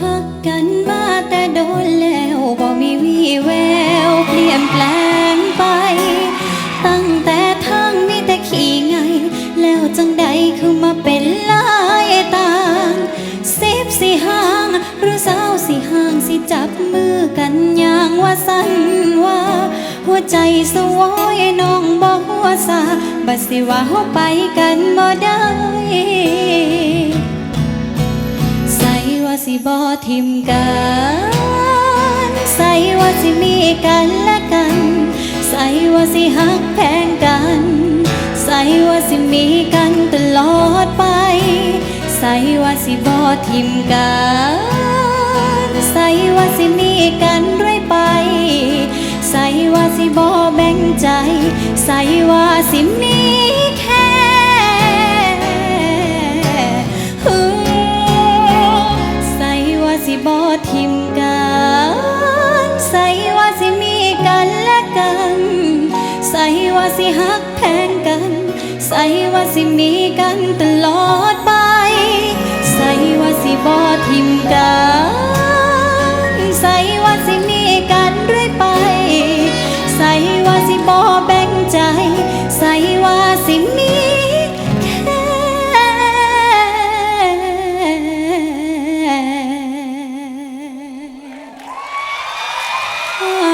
หักกันมาแต่โดนแล้วบ่มีวี่แววเปลี่ยนแปลงไป ตั้งแต่ทางมีแต่ขี่ไง แล้วจังใดคือมาเป็นลายต่างสิบสิห่างหรือสาวสิห่างสิจับมือกันอย่างว่าสั่นว่า หัวใจสวอยน้องบอกหัวซาบัดสิว่าเฮาไปกันบ่ได้ ส่ว่าสิบ่ทิมกันใส่ว่าสิมีกันและกัน ใส่ว่าสิหักแพงกัน ใส่ว่าสิมีกันตลอดไป ใส่ว่าสิบ่ทิมกันใส่ว่าสิมีกันเรื่อยไป ใส่ว่าสิบ่แบ่งใจ ใส่ว่าสิมี ทิมกันใส่ว่าสิมีกันและกัน ใส่ว่าสิหักแพงกัน ใส่ว่าสิมีกันตลอดไป ใส่ว่าสิบ่ทิมกันใส่ว่าสิมีกันเรื่อยไป ใส่ว่าสิบ่แบ่งใจ ใส่ว่า Oh.